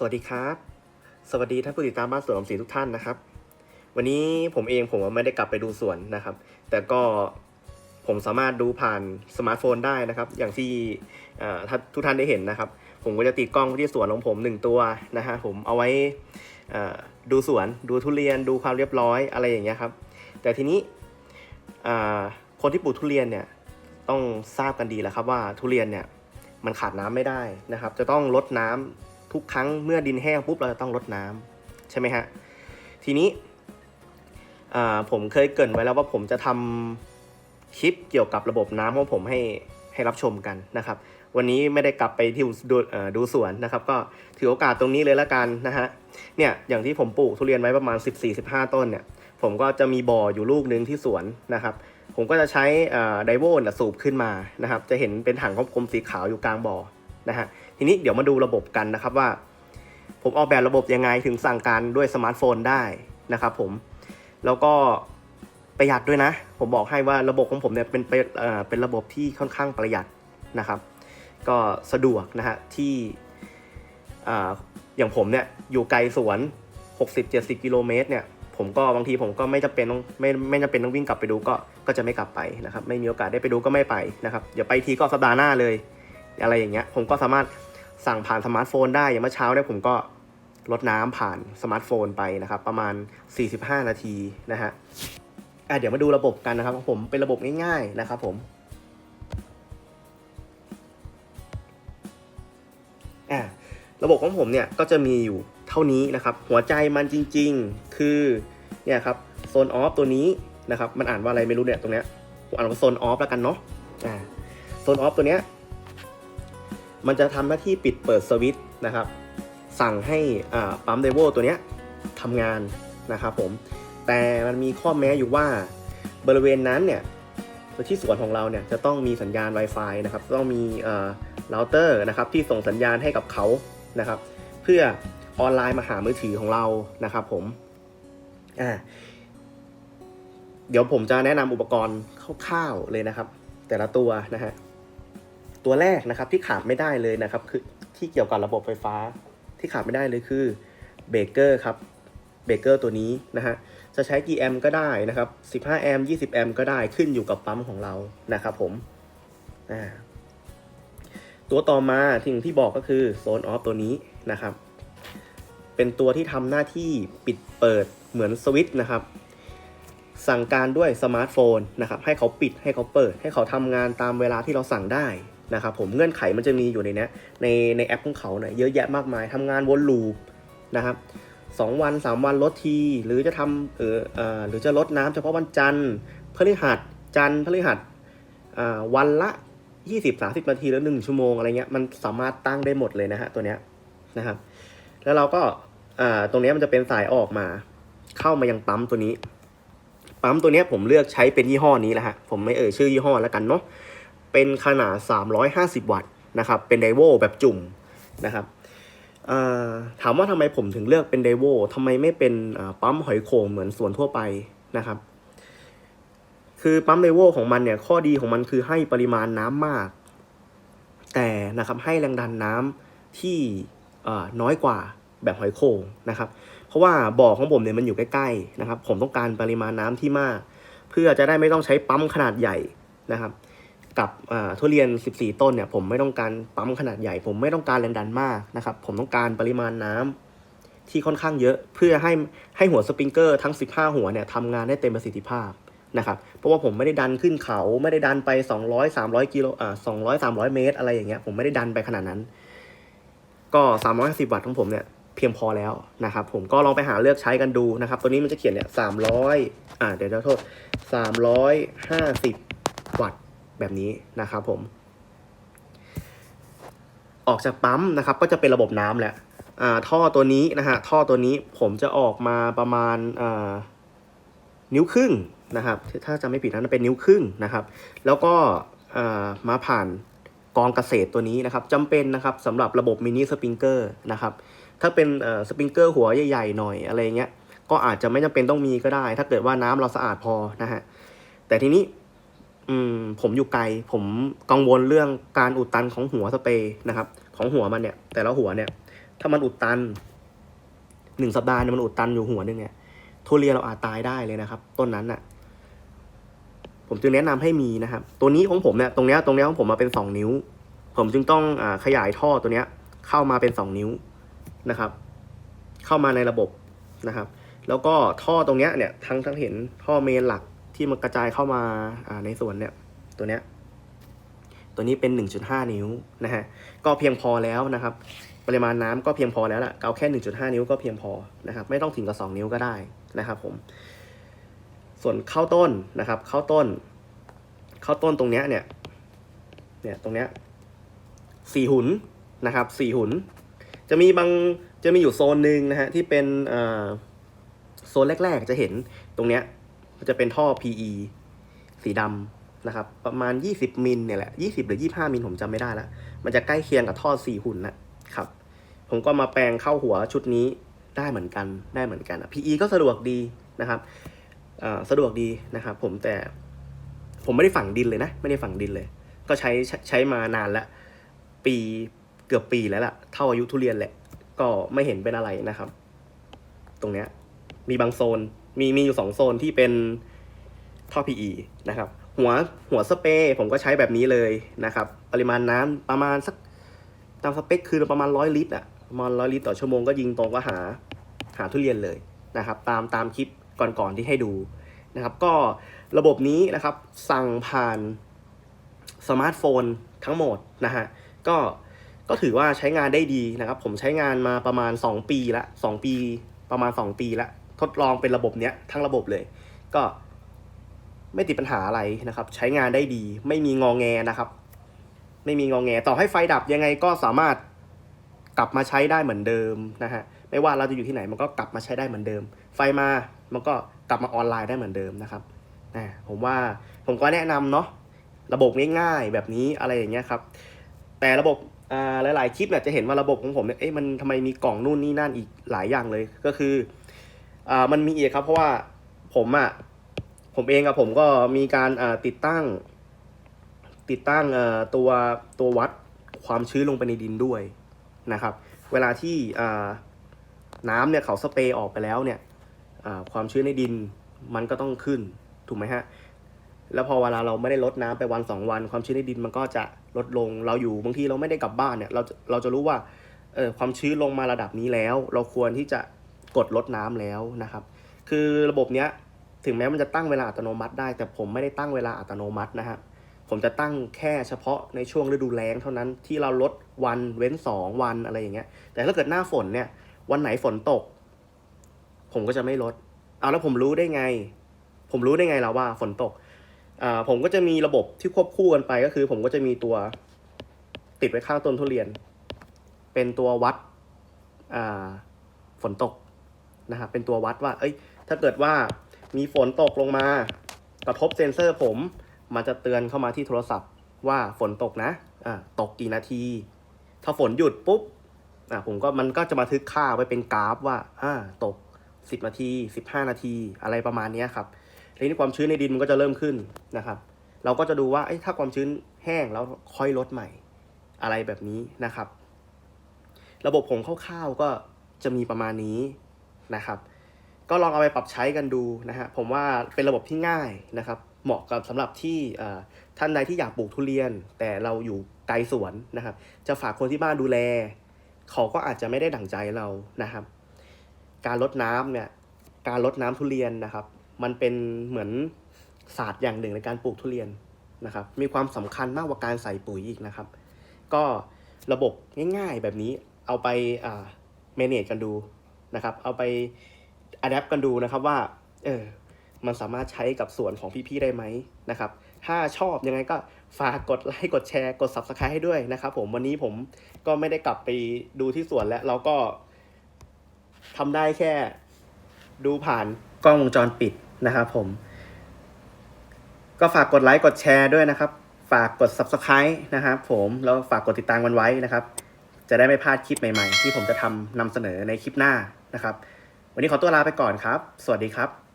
สวัสดีครับ สวัสดีท่านผู้ติดตามบ้านสวนอมสินทุกท่านนะครับ วันนี้ผมเองผมไม่ได้กลับไปดูสวนนะครับ แต่ก็ผมสามารถดูผ่านสมาร์ทโฟนได้นะครับ อย่างที่ทุกท่านได้เห็นนะครับ ผมก็จะติดกล้องที่สวนของผมหนึ่งตัวนะฮะผมเอาไว้ดูสวนดูทุเรียนดูความเรียบร้อยอะไรอย่างเงี้ยครับ แต่ทีนี้คนที่ปลูกทุเรียนเนี่ยต้องทราบกันดีแล้วครับว่าทุเรียนเนี่ยมันขาดน้ำไม่ได้นะครับ จะต้องลดน้ำ ทุกครั้งเมื่อดินแห้งปุ๊บเราจะต้องลดน้ำใช่ไหมฮะทีนี้ผมเคยเกรินไว้แล้วว่าผมจะทำคลิปเกี่ยวกับระบบน้ำของผมให้ให้รับชมกันนะครับ วันนี้ไม่ได้กลับไปที่ดูดูสวนนะครับ ก็ถือโอกาสตรงนี้เลยละกันนะฮะเนี่ยอย่างที่ผมปลูกทุเรียนไว้ประมาณ 14-15 ต้นเนี่ยผมก็จะมีบ่ออยู่ลูกหนึ่งที่สวนนะครับ ผมก็จะใช้ไดโวนะสูบขึ้นมานะครับ จะเห็นเป็นถังกลมๆสีขาวอยู่กลางบ่อนะฮะ ทีนี้เดี๋ยวมาดูระบบกันนะครับว่า ผมออกแบบระบบยังไงถึงสั่งการด้วยสมาร์ทโฟนได้นะครับผมแล้วก็ประหยัดด้วยนะ ผมบอกให้ว่าระบบของผมเนี่ยเป็นเป็นเอ่อเป็นระบบที่ค่อนข้างประหยัดนะครับ ก็สะดวกนะฮะที่อ่าอย่างผมเนี่ยอยู่ไกลสวน 60-70 กิโลเมตรเนี่ยผมก็บางทีผมก็ไม่จำเป็นต้องไม่ไม่จำเป็นต้องวิ่งกลับไปดูก็ก็จะไม่กลับไปนะครับ ไม่มีโอกาสได้ไปดูก็ไม่ไปนะครับเดี๋ยวไปทีก็สัปดาห์หน้าเลย อะไรอย่างเงี้ยผมก็สามารถ สั่งผ่านสมาร์ทโฟนได้อย่างเมื่อเช้าเนี่ยผมก็ลดน้ำผ่านสมาร์ทโฟนไปนะครับ ประมาณ 45 นาทีนะฮะอะเดี๋ยวมาดูระบบกันนะครับผมเป็นระบบง่ายๆนะครับผมอะระบบของผมเนี่ยก็จะมีอยู่เท่านี้นะครับ หัวใจมันจริง ๆ คือเนี่ยครับโซนออฟตัวนี้นะครับ มันอ่านว่าอะไรไม่รู้เนี่ยตรงเนี้ยอ่านว่าโซนออฟแล้วกันเนาะอ่าโซนออฟตัวเนี้ย มันจะทำหน้าที่ปิดเปิดสวิตช์นะครับ สั่งให้ปั๊มเดโวลตัวเนี้ยทำงานนะครับผม แต่มันมีข้อแม้อยู่ว่าบริเวณนั้นเนี่ยที่สวนของเราเนี่ยจะต้องมีสัญญาณ Wi-Fi นะครับ ต้องมีเอ่อเราเตอร์นะครับที่ส่งสัญญาณให้กับเขานะครับ เพื่อออนไลน์มาหามือถือของเรานะครับผมอ่าเดี๋ยวผมจะแนะนำอุปกรณ์คร่าวๆเลยนะครับ แต่ละตัวนะฮะ ตัวแรกนะครับที่ขาดไม่ได้เลยนะครับคือที่เกี่ยวกับระบบไฟฟ้าที่ขาดไม่ได้เลยคือเบรกเกอร์ครับเบรกเกอร์ตัวนี้นะฮะจะใช้กี่แอมป์ก็ได้นะครับ15แอมป์20แอมป์ก็ได้ขึ้นอยู่กับปั๊มของเรานะครับผมตัวต่อมาที่ที่บอกก็คือโซนออฟตัวนี้นะครับ เป็นตัวที่ทำหน้าที่ปิดเปิดเหมือนสวิตช์นะครับ สั่งการด้วยสมาร์ทโฟนนะครับ ให้เขาปิดให้เขาเปิด ให้เขาทำงานตามเวลาที่เราสั่งได้ นะครับผมเงื่อนไขมันจะมีอยู่ในนี้ในในแอปของเขาเนี่ยเยอะแยะมากมายทำงานวนลูปนะครับสองวันสามวันลดทีหรือจะทำเออเออหรือจะลดน้ำเฉพาะวันจันทร์พฤหัสจันทร์พฤหัสวันละ 20-30 นาทีแล้วหนึ่งชั่วโมงอะไรเงี้ยมันสามารถตั้งได้หมดเลยนะฮะตัวเนี้ยนะครับ แล้วเราก็ตรงนี้มันจะเป็นสายออกมา เข้ามายังปั๊มตัวนี้ ปั๊มตัวนี้ผมเลือกใช้เป็นยี่ห้อนี้แหละฮะผมไม่เอ่ยชื่อยี่ห้อแล้วกันเนาะ เป็นขนาด 350 วัตต์นะครับเป็นไดโวแบบจุ่มนะครับถามว่าทำไมผมถึงเลือกเป็นไดโวทำไมไม่เป็นปั๊มหอยโข่งเหมือนส่วนทั่วไปนะครับ คือปั๊มไดโวของมันเนี่ยข้อดีของมันคือให้ปริมาณน้ำมาก แต่นะครับให้แรงดันน้ำที่น้อยกว่าแบบหอยโข่งนะครับ เพราะว่าบ่อของผมเนี่ยมันอยู่ใกล้ๆนะครับ ผมต้องการปริมาณน้ำที่มาก เพื่อจะได้ไม่ต้องใช้ปั๊มขนาดใหญ่นะครับ กับทุเรียน 14 ต้นเนี่ยผมไม่ต้องการปั๊มขนาดใหญ่ ผมไม่ต้องการแรงดันมากนะครับ ผมต้องการปริมาณน้ำที่ค่อนข้างเยอะเพื่อให้ให้หัวสปริงเกอร์ทั้ง 15 หัวเนี่ยทำงานได้เต็มประสิทธิภาพนะครับเพราะว่าผมไม่ได้ดันขึ้นเขาไม่ได้ดันไป 200 300กิโลอ่า200 300 เมตร อะไรอย่างเงี้ยผมไม่ได้ดันไปขนาดนั้น ก็ 350 วัตต์ของผมเนี่ยเพียงพอแล้วนะครับ ผมก็ลองไปหาเลือกใช้กันดูนะครับ ตัวนี้มันจะเขียนเนี่ย300อ่าเดี๋ยวโทษ350 แบบนี้นะครับผม ออกจากปั๊มนะครับ ก็จะเป็นระบบน้ำแหละอ่าท่อตัวนี้นะฮะท่อตัวนี้ผมจะออกมาประมาณอ่านิ้วครึ่งนะครับ ถ้าจะไม่ผิดนะเป็นนิ้วครึ่งนะครับ แล้วก็มาผ่านกองเกษตรตัวนี้นะครับจำเป็นนะครับสำหรับระบบมินิสปริงเกอร์นะครับ ถ้าเป็นสปริงเกอร์หัวใหญ่ๆหน่อยอะไรเงี้ยก็อาจจะไม่จำเป็นต้องมีก็ได้ ถ้าเกิดว่าน้ำเราสะอาดพอนะฮะแต่ทีนี้ อืมผมอยู่ไกล ผมกังวลเรื่องการอุดตันของหัวสเปรย์นะครับ ของหัวมันเนี่ย แต่ละหัวเนี่ย ถ้ามันอุดตันหนึ่งสัปดาห์เนี่ยมันอุดตันอยู่หัวนึงเนี่ยทุเรียนเราอาจตายได้เลยนะครับ ต้นนั้นน่ะ ผมจึงแนะนำให้มีนะครับ ตัวนี้ของผมเนี่ยตรงเนี้ยตรงเนี้ยของผมมาเป็นสองนิ้ว ผมจึงต้องอขยายท่อตัวเนี้ย เข้ามาเป็นสองนิ้วนะครับ เข้ามาในระบบนะครับ แล้วก็ท่อตรงเนี้ยเนี่ยทั้งทั้งเห็นท่อเมนหลัก ที่มันกระจายเข้ามาในส่วนเนี่ยตัวเนี้ยตัวนี้เป็น 1.5 นิ้วนะฮะก็เพียงพอแล้วนะครับ ปริมาณน้ำก็เพียงพอแล้วล่ะเอาแค่ 1.5 นิ้วก็เพียงพอนะครับ ไม่ต้องถึงกับ 2 นิ้วก็ได้นะครับผม ส่วนเข้าต้นนะครับเข้าต้นเข้าต้นตรงเนี้ยเนี่ยเนี่ยตรงเนี้ยสี่หุนนะครับสี่หุน จะมีบางจะมีอยู่โซนหนึ่งนะฮะที่เป็นโซนแรก ๆ จะเห็นตรงเนี้ย มันจะเป็นท่อ PE สีดำนะครับ ประมาณ 20 มิลเนี่ยแหละ 20 หรือ 25 มิลผมจำไม่ได้ละมันจะใกล้เคียงกับท่อ 4 หุ่นนะครับ ผมก็มาแปลงเข้าหัวชุดนี้ได้เหมือนกันได้เหมือนกัน PE ก็สะดวกดีนะครับสะดวกดีนะครับ ผมแต่ผมไม่ได้ฝังดินเลยนะ ไม่ได้ฝังดินเลย ก็ใช้ใช้มานานล้วปีเกือบปีแล้วล่ะ เท่าอายุทุเรียนแหละ ก็ไม่เห็นเป็นอะไรนะครับ ตรงเนี้ยมีบางโซน มีมีอยู่สองโซนที่เป็นท่อ PE นะครับ หัวหัวสเปรย์ผมก็ใช้แบบนี้เลยนะครับ ปริมาณน้ำประมาณสักตามสเปคคือประมาณร้อยลิตรอะประมาณร้อยลิตรต่อชั่วโมงก็ยิงตรงก็หาหาทุเรียนเลยนะครับ ตามตามคลิปก่อนๆที่ให้ดูนะครับ ก็ระบบนี้นะครับสั่งผ่านสมาร์ทโฟนทั้งหมดนะฮะก็ก็ถือว่าใช้งานได้ดีนะครับ ผมใช้งานมาประมาณ 2 ปีละ2ปีประมาณ 2 ปีละ ทดลองเป็นระบบเนี้ยทั้งระบบเลย ก็ไม่ติดปัญหาอะไรนะครับ ใช้งานได้ดี ไม่มีงองแงนะครับ ไม่มีงองแงต่อให้ไฟดับยังไงก็สามารถกลับมาใช้ได้เหมือนเดิมนะฮะไม่ว่าเราจะอยู่ที่ไหนมันก็กลับมาใช้ได้เหมือนเดิม ไฟมามันก็กลับมาออนไลน์ได้เหมือนเดิมนะครับอ่าผมว่าผมก็แนะนำเนาะระบบง่ายๆแบบนี้อะไรอย่างเงี้ยครับ แต่ระบบอ่าหลายๆคลิปเนี่ยจะเห็นว่าระบบของผมเนี่ยเอ๊ะมันทำไมมีกล่องนู่นนี่นั่นอีกหลายอย่างเลยก็คือ อ่ามันมีอีกครับ เพราะว่าผมอะผมเองอะผมก็มีการอ่าติดตั้ง ติดตั้งอ่อตัวตัววัดความชื้นลงไปในดินด้วยนะครับ เวลาที่อ่าน้ำเนี่ยเขาสเปรย์ออกไปแล้วเนี่ยความชื้นในดินมันก็ต้องขึ้นถูกไหมฮะ แล้วพอเวลาเราไม่ได้ลดน้ำไปวันสองวัน ความชื้นในดินมันก็จะลดลง เราอยู่บางทีเราไม่ได้กลับบ้านเนี่ย เราเราจะรู้ว่าเออความชื้นลงมาระดับนี้แล้ว เราควรที่จะ กดลดน้ำแล้วนะครับ คือระบบเนี้ยถึงแม้มันจะตั้งเวลาอัตโนมัติได้ แต่ผมไม่ได้ตั้งเวลาอัตโนมัตินะฮะผมจะตั้งแค่เฉพาะในช่วงฤดูแล้งเท่านั้นที่เราลดวันเว้นสองวันอะไรอย่างเงี้ย แต่ถ้าเกิดหน้าฝนเนี่ย วันไหนฝนตก ผมก็จะไม่ลด เอาแล้วผมรู้ได้ไง ผมรู้ได้ไงแล้วว่าฝนตกอ่าผมก็จะมีระบบที่ควบคู่กันไปก็คือ ผมก็จะมีตัวติดไว้ข้างต้นทุเรียน เป็นตัววัดอ่าฝนตก นะครับเป็นตัววัดว่า เอ้ย ถ้าเกิดว่ามีฝนตกลงมา กระทบเซ็นเซอร์ผม มันจะเตือนเข้ามาที่โทรศัพท์ว่าฝนตกนะอ่าตกกี่นาที ถ้าฝนหยุดปุ๊บอ่าผมก็มันก็จะมาทึกค่าไว้เป็นกราฟว่าอ่าตก 10 นาที 15 นาที อะไรประมาณนี้ครับทีนี้ความชื้นในดินมันก็จะเริ่มขึ้นนะครับ เราก็จะดูว่าเอ้ยถ้าความชื้นแห้งแล้วค่อยลดใหม่ อะไรแบบนี้นะครับ ระบบผมคร่าวๆก็จะมีประมาณนี้ นะครับก็ลองเอาไปปรับใช้กันดูนะฮะผมว่าเป็นระบบที่ง่ายนะครับเหมาะกับสำหรับที่ท่านใดที่อยากปลูกทุเรียน แต่เราอยู่ไกลสวนนะครับ จะฝากคนที่บ้านดูแล เขาก็อาจจะไม่ได้ดั่งใจเรานะครับ การลดน้ำเนี่ยการลดน้ำทุเรียนนะครับ มันเป็นเหมือนศาสตร์อย่างหนึ่งในการปลูกทุเรียนนะครับ มีความสำคัญมากกว่าการใส่ปุ๋ยอีกนะครับ ก็ระบบง่ายๆแบบนี้เอาไปอ่า manage กันดู นะครับ เอาไป adapt กันดูนะครับว่า เออ มันสามารถใช้กับสวนของพี่ๆได้ไหมนะครับ ถ้าชอบยังไงก็ฝากกดไลค์กดแชร์กด subscribe ให้ด้วยนะครับผมวันนี้ผมก็ไม่ได้กลับไปดูที่สวนแล้วเราก็ทำได้แค่ดูผ่านกล้องวงจรปิดนะครับผม ก็ฝากกดไลค์กดแชร์ด้วยนะครับ ฝากกด subscribe นะครับผมแล้วฝากกดติดตามกันไว้นะครับ จะได้ไม่พลาดคลิปใหม่ๆ ที่ผมจะทำนำเสนอในคลิปหน้า นะครับ วันนี้ขอตัวลาไปก่อนครับ สวัสดีครับ